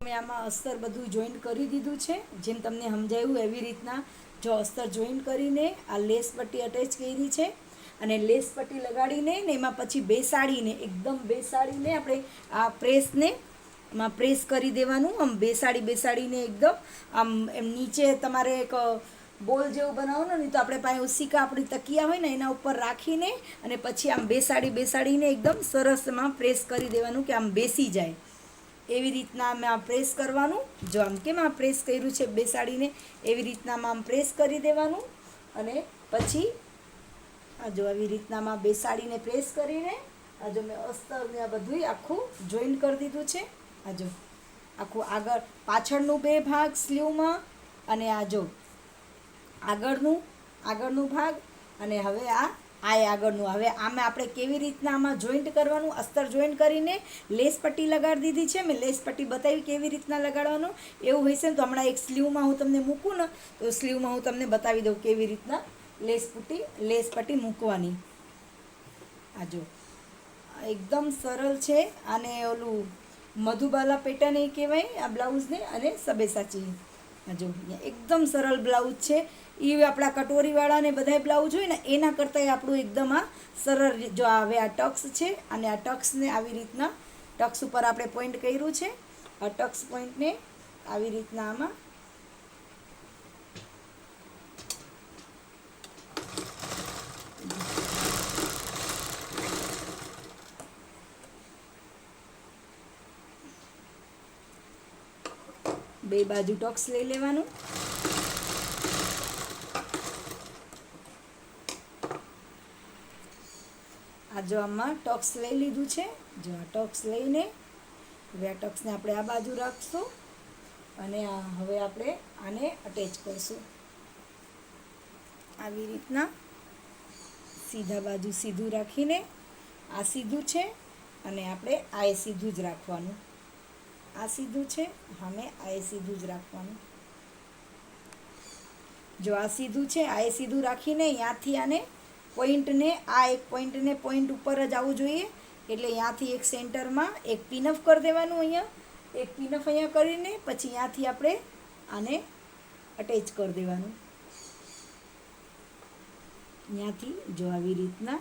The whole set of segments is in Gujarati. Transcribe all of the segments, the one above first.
મેં આમાં અસ્તર બધું જોઈન્ટ કરી દીધું છે. જેમ તમને સમજાયું એવી રીતના જો અસ્તર જોઈન્ટ કરીને આ લેસ પટ્ટી અટેચ કરી છે અને લેસ પટ્ટી લગાડીને ને એમાં પછી બેસાડીને, એકદમ બેસાડીને આપણે આ પ્રેસને એમાં પ્રેસ કરી દેવાનું. આમ બેસાડી બેસાડીને એકદમ આમ એમ નીચે તમારે એક બોલ જેવું બનાવવાનું ને તો આપણે પાસે ઓસિકા આપણી તકિયા હોય ને એના ઉપર રાખીને અને પછી આમ બેસાડી બેસાડીને એકદમ સરસ એમાં પ્રેસ કરી દેવાનું કે આમ બેસી જાય. એવી રીતના અમે આ પ્રેસ કરવાનું. જો આમ કેમ આ પ્રેસ કર્યું છે બેસાડીને, એવી રીતના આમ પ્રેસ કરી દેવાનું. અને પછી આ જો આવી રીતનામાં બેસાડીને પ્રેસ કરીને, આ જો મેં અસ્તરને આ બધું આખું જોઈન કરી દીધું છે. આ જો આખું આગળ, પાછળનું બે ભાગ સ્લીવમાં અને આ જો આગળનું આગળનું ભાગ. અને હવે આ આ આગળનું. હવે આમાં આપણે કેવી રીતના આમાં જોઈન્ટ કરવાનું? અસ્તર જોઈન્ટ કરીને લેસ પટ્ટી લગાડી દીધી છે. મેં લેસ પટ્ટી બતાવી કેવી રીતના લગાડવાનું. એવું છે ને તો હમણાં એક સ્લીવમાં હું તમને મૂકું ને, તો સ્લીવમાં હું તમને બતાવી દઉં કેવી રીતના લેસ પટ્ટી લેસ પટ્ટી મૂકવાની. આ જો. એકદમ સરળ છે અને ઓલું મધુબાલા પેટર્ન એ કહેવાય, આ બ્લાઉઝને, અને સબેસાચી. જો એકદમ સરળ બ્લાઉઝ છે. એ આપણા કટોરીવાળાને બધાય બ્લાઉઝ હોય ને, એના કરતાંય આપણું એકદમ આ સરળ જો હવે આ ટક્સ છે, અને આ ટક્સને આવી રીતના, ટક્સ ઉપર આપણે પોઈન્ટ કર્યું છે, આ ટક્સ પોઈન્ટને આવી રીતના આમાં બે બાજુ ટોક્સ લઈ લેવાનું. આ જો આમાં ટોક્સ લઈ લીધું છે, જો આ ટોક્સ લઈને હવે આ ટોક્સને આપણે આ બાજુ રાખશું અને આ હવે આપણે આને અટેચ કરીશું. આવી રીતના સીધા બાજુ સીધું રાખીને આ સીધું છે અને આપણે આ સીધું જ રાખવાનું. આ સીધું છે સામે આ સીધું જ રાખવાનું. જો આ સીધું છે, આ સીધું રાખીને ત્યાંથી આને પોઈન્ટને આ એક પોઈન્ટને પોઈન્ટ ઉપર જ આવવું જોઈએ. એટલે ત્યાંથી એક સેન્ટરમાં એક પિનફ કરી દેવાનું અહીંયા. એક પિનફ અહીંયા કરીને પછી ત્યાંથી આપણે આને અટેચ કરી દેવાનું. ત્યાંથી જો આવી રીતના.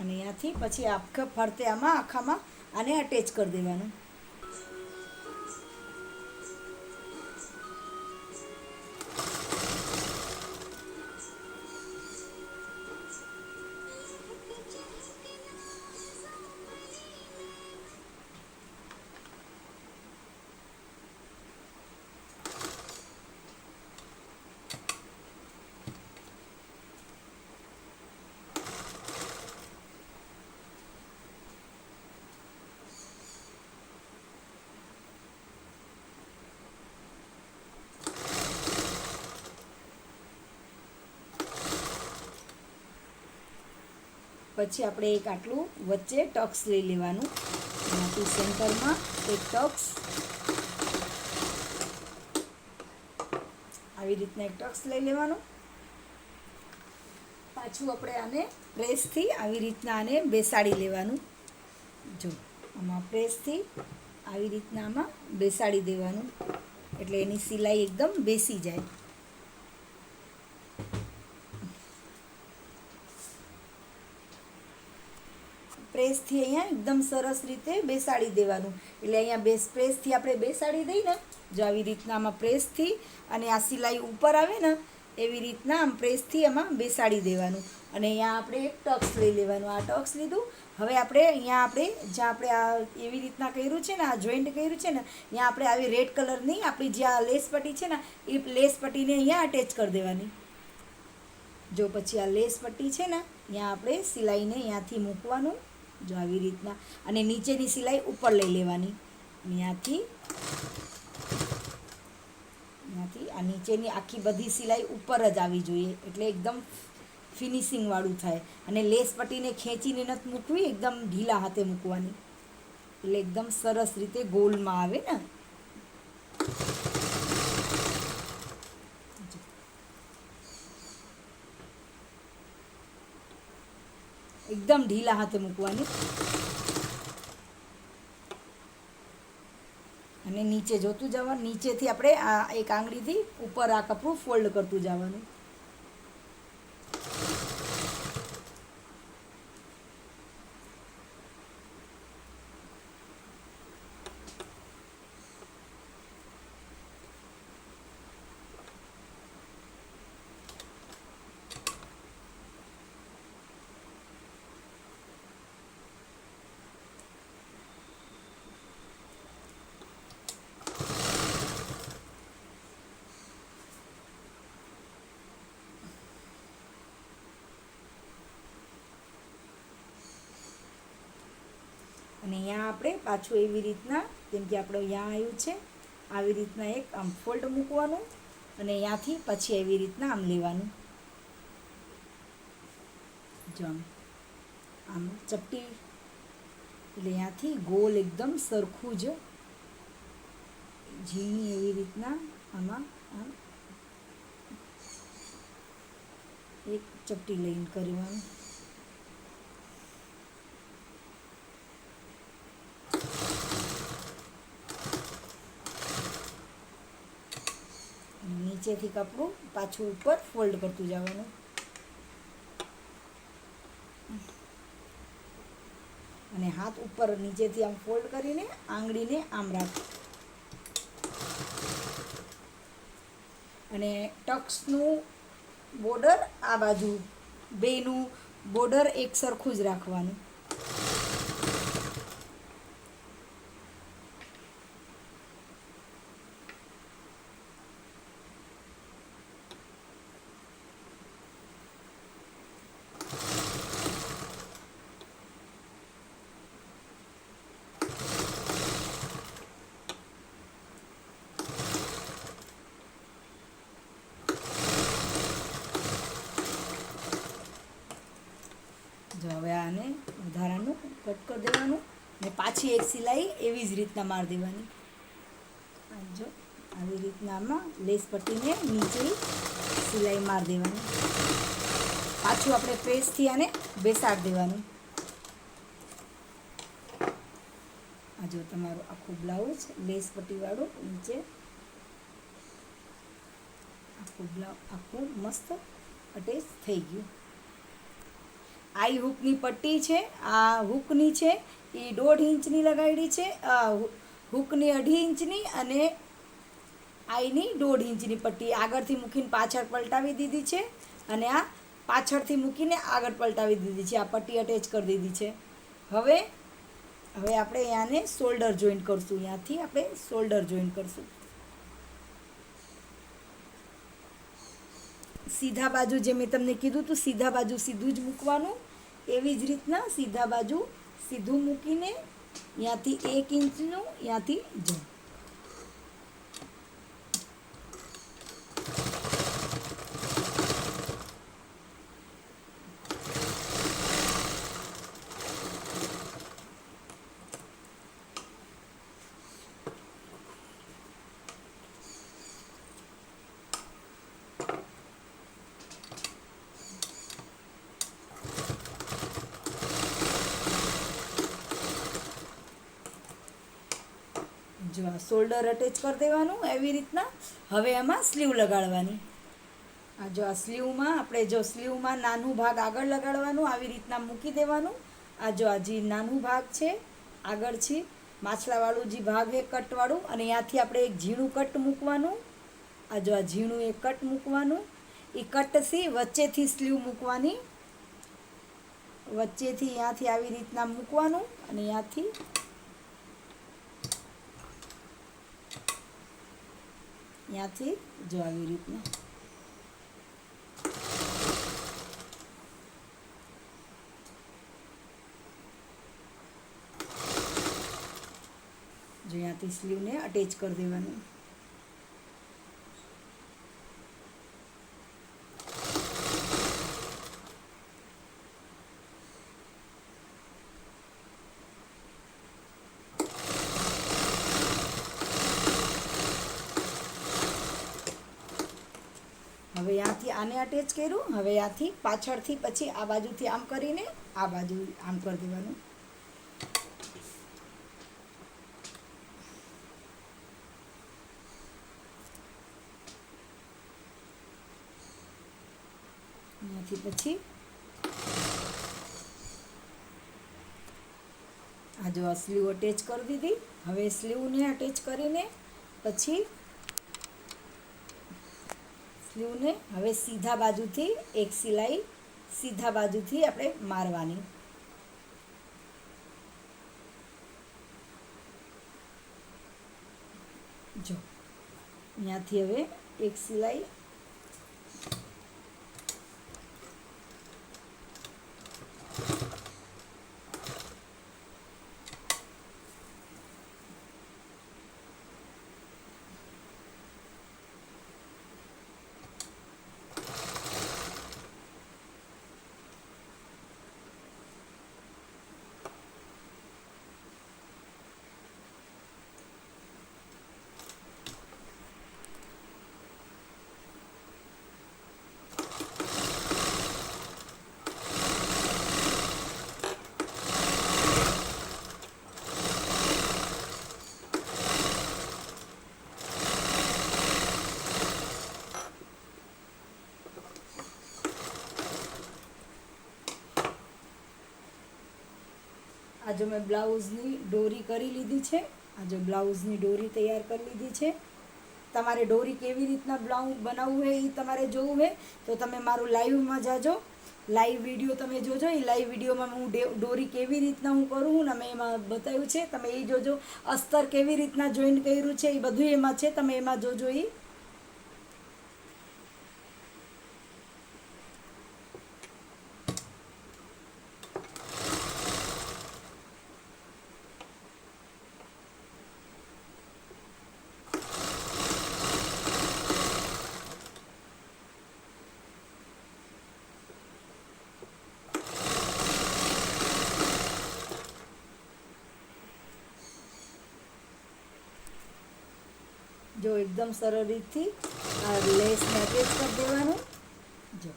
અને ત્યાંથી પછી આખા ફરતે આમાં આખામાં આને અટેચ કરી દેવાનું પછી આપણે એક આટલું વચ્ચે ટક્સ લઈ લેવાનું. એનાથી સેન્ટરમાં એક ટક્સ. આવી રીતના એક ટક્સ લઈ લેવાનું. પાછું આપણે આને પ્રેસથી આવી રીતના આને બેસાડી લેવાનું. જો, આમાં પ્રેસથી આવી રીતના આમાં બેસાડી દેવાનું. એટલે એની સિલાઈ એકદમ બેસી જાય. પ્રેસથી અહીંયા એકદમ સરસ રીતે બેસાડી દેવાનું. એટલે અહીંયા બેસ પ્રેસથી આપણે બેસાડી દઈને જો આવી રીતના આમાં પ્રેસથી અને આ સિલાઈ ઉપર આવે ને, એવી રીતના આમ પ્રેસથી આમાં બેસાડી દેવાનું. અને અહીંયા આપણે એક ટક્સ લઈ લેવાનું. આ ટક્સ લીધું. હવે આપણે અહીંયા આપણે જ્યાં આપણે આ એવી રીતના કર્યું છે ને, આ જોઈન્ટ કર્યું છે ને, ત્યાં આપણે આવી રેડ કલરની આપણી જે આ લેસ પટ્ટી છે ને, એ લેસ પટ્ટીને અહીંયા અટેચ કરી દેવાની. જો પછી આ લેસ પટ્ટી છે ને, ત્યાં આપણે સિલાઈને અહીંયાથી મૂકવાનું. જો આવી રીતના. અને નીચેની સિલાઈ ઉપર લઈ લેવાની. ત્યાંથી ત્યાંથી આ નીચેની આખી બધી સિલાઈ ઉપર જ આવી જોઈએ. એટલે એકદમ ફિનિશિંગવાળું થાય. અને લેસ પટ્ટીને ખેંચીને નથી મૂકવી, એકદમ ઢીલા હાથે મૂકવાની. એટલે એકદમ સરસ રીતે ગોલમાં આવે ને. એકદમ ઢીલા હાથે મૂકવાની. અને નીચે જોતું જવાનું. નીચેથી આપણે આ એક આંગળીથી ઉપર આ કપડું ફોલ્ડ કરતું જવાનું. અને અહીંયા આપણે પાછું એવી રીતના, જેમ કે આપણે અહીંયા આવ્યું છે, આવી રીતના એક આમ ફોલ્ડ મૂકવાનું અને અહીંયાથી પછી એવી રીતના આમ લેવાનું. જો આમ આમ ચપટી, એટલે અહીંયાથી ગોલ એકદમ સરખું જ ઝીણી એવી રીતના આમાં, આમ એક ચપટી લઈને કરવાનું અને નીચેથી કપડું પાછું ઉપર ફોલ્ડ કરતું જવાનું. અને હાથ ઉપર નીચેથી આમ ફોલ્ડ કરીને આંગળીને આમ રાખ. અને ટક્સનું બોર્ડર આ બાજુ, બેનું બોર્ડર એક સરખું જ રાખવાનું જો હવે આને વધારાનું કટ કરી દેવાનું ને પાછી એક સિલાઈ એવી જ રીતના મારી દેવાની. જો, આવી રીતના આમાં લેસ પટ્ટીને નીચે સિલાઈ મારી દેવાની. પાછું આપણે પ્રેસથી આને બેસાડી દેવાનું. આ જો તમારું આખું બ્લાઉઝ, લેસ પટ્ટીવાળું નીચે. આખું બ્લાઉ આખું મસ્ત અટેચ થઈ ગયું. આઈ હૂકની પટ્ટી છે, આ હૂકની છે એ દોઢ ઇંચની લગાવેલી છે હૂકની અઢી ઇંચની અને આઈની દોઢ ઇંચની પટ્ટી. આગળથી મૂકીને પાછળ પલટાવી દીધી છે અને આ પાછળથી મૂકીને આગળ પલટાવી દીધી છે. આ પટ્ટી અટેચ કરી દીધી છે. હવે હવે આપણે અહીંયાને શોલ્ડર જોઈન્ટ કરશું. અહીંયાથી આપણે શોલ્ડર જોઈન્ટ કરશું. સીધા બાજુ જે મેં તમને કીધું હતું સીધા બાજુ સીધું જ મૂકવાનું. એવી જ રીતના સીધા બાજુ સીધું મૂકીને ત્યાંથી એક ઇંચનું ત્યાંથી જો આ શોલ્ડર અટેચ કરી દેવાનું, એવી રીતના. હવે આમાં સ્લીવ લગાડવાની. આ જો આ સ્લીવમાં આપણે જો સ્લીવમાં નાનું ભાગ આગળ લગાડવાનું, આવી રીતના મૂકી દેવાનું. આ જો આ જે નાનું ભાગ છે, આગળ છે, માછલાવાળું જે ભાગ એ કટવાળું, અને ત્યાંથી આપણે એક ઝીણું કટ મૂકવાનું. આ જો આ ઝીણું એ કટ મૂકવાનું. એ કટથી વચ્ચેથી સ્લીવ મૂકવાની. વચ્ચેથી ત્યાંથી આવી રીતના મૂકવાનું, અને ત્યાંથી ત્યાંથી જો આવી રીતના. જો અહીંયાથી સ્લીવને અટેચ કરી દેવાનું. હવે ત્યાંથી આને અટેચ કર્યું. હવે ત્યાંથી પાછળથી પછી આ બાજુથી આમ કરીને આ બાજુ આમ કરી દેવાનું. અહીંયાથી પછી આ જો આ સ્લીવ અટેચ કરી દીધી. હવે સ્લીવને અટેચ કરીને પછી સ્લીવને હવે સીધા બાજુથી એક સિલાઈ સીધા બાજુથી આપણે મારવાની. જો અહીંયાથી હવે એક સિલાઈ આ જો મેં બ્લાઉઝની ડોરી કરી લીધી છે. આજે બ્લાઉઝની ડોરી તૈયાર કરી લીધી છે. તમારે ડોરી કેવી રીતના બ્લાઉઝ બનાવવું હોય એ તમારે જોવું હોય, તો તમે મારું લાઈવમાં જાજો. લાઈવ વીડિયો તમે જોજો. એ લાઈવ વિડીયોમાં હું ડોરી કેવી રીતના હું કરું હું મેં એમાં બતાવ્યું છે. તમે એ જોજો. અસ્તર કેવી રીતના જોઈન કર્યું છે એ બધું એમાં છે. તમે એમાં જોજો એ જો એકદમ સરળ રીતથી આ લેસને અટેચ કરી દેવાનું. જો.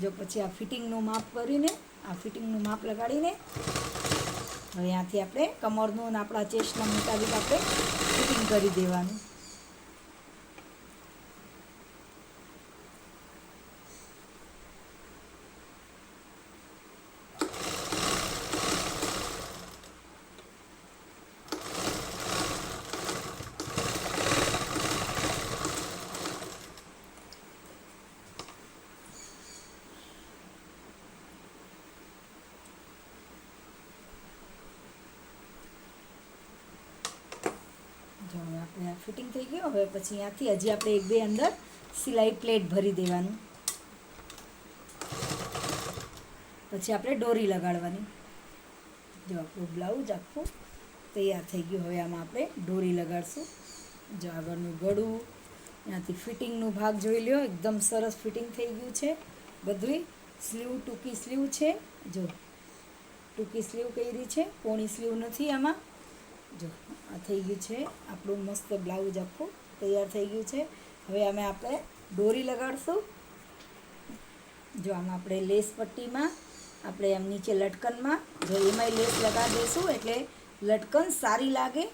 જો પછી આ ફિટિંગનું માપ કરીને, આ ફિટિંગનું માપ લગાડીને, હવે ત્યાંથી આપણે કમરનું અને આપણા ચેસ્ટના મુતાબિક આપણે ફિટિંગ કરી દેવાનું જો હવે આપણે આ ફિટિંગ થઈ ગયું હવે પછી ત્યાંથી હજી આપણે એક બે અંદર સિલાઈ પ્લેટ ભરી દેવાનું. પછી આપણે દોરી લગાડવાની. જો આપણું બ્લાઉઝ આખું તૈયાર થઈ ગયું. હવે આમાં આપણે દોરી લગાડશું. જો આગળનું ગળું ત્યાંથી ફિટિંગનું ભાગ જોઈ લ્યો. એકદમ સરસ ફિટિંગ થઈ ગયું છે. બધુંય સ્લીવ ટૂંકી સ્લીવ છે. જો ટૂંકી સ્લીવ કરી છે. પોણી સ્લીવ નથી આમાં. જો આ થઈ ગયું છે. આપણું મસ્ત બ્લાઉઝ આખું તૈયાર થઈ ગયું છે. હવે અમે આપણે દોરી લગાડશું. જો આમાં આપણે લેસ પટ્ટીમાં, આપણે એમ નીચે લટકનમાં, જો એમાંય લેસ લગાડી દઈશું એટલે લટકન સારી લાગે.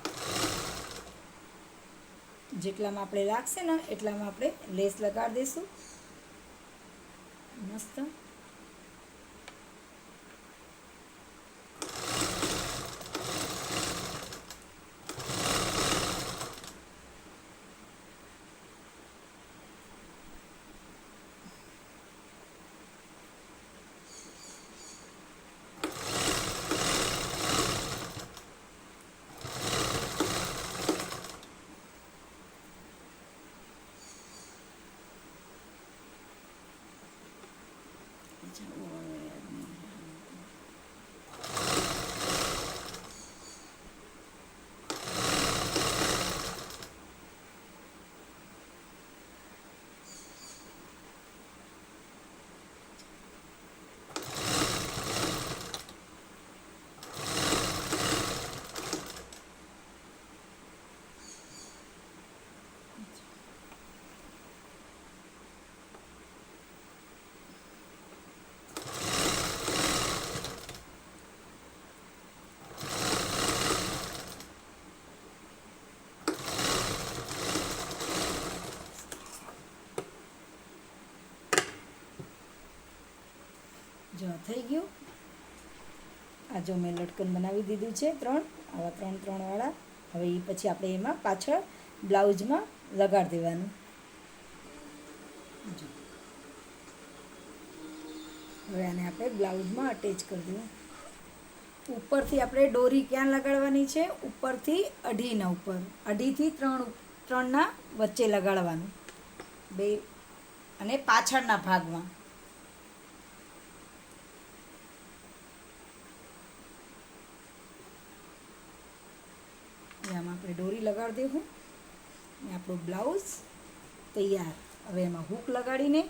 જેટલામાં આપણે લાગશે ને એટલામાં આપણે લેસ લગાડી દઈશું. મસ્ત. જો થઈ ગયું. આ જો મેં લટકન બનાવી દીધું છે ત્રણ, આવા ત્રણ ત્રણવાળા હવે એ પછી આપણે એમાં પાછળ બ્લાઉઝમાં લગાડી દેવાનું. જો. હવે આને આપણે બ્લાઉઝમાં અટેચ કરી દેવું. ઉપરથી આપણે ડોરી ક્યાં લગાડવાની છે? ઉપરથી અઢીના ઉપર. અઢીથી ત્રણ ત્રણના વચ્ચે લગાડવાનું. બે, અને પાછળના ભાગમાં. હવે આપણે દોરી લગાડી દેવું. ને આપણો બ્લાઉઝ તૈયાર. હવે એમાં હૂક લગાડીને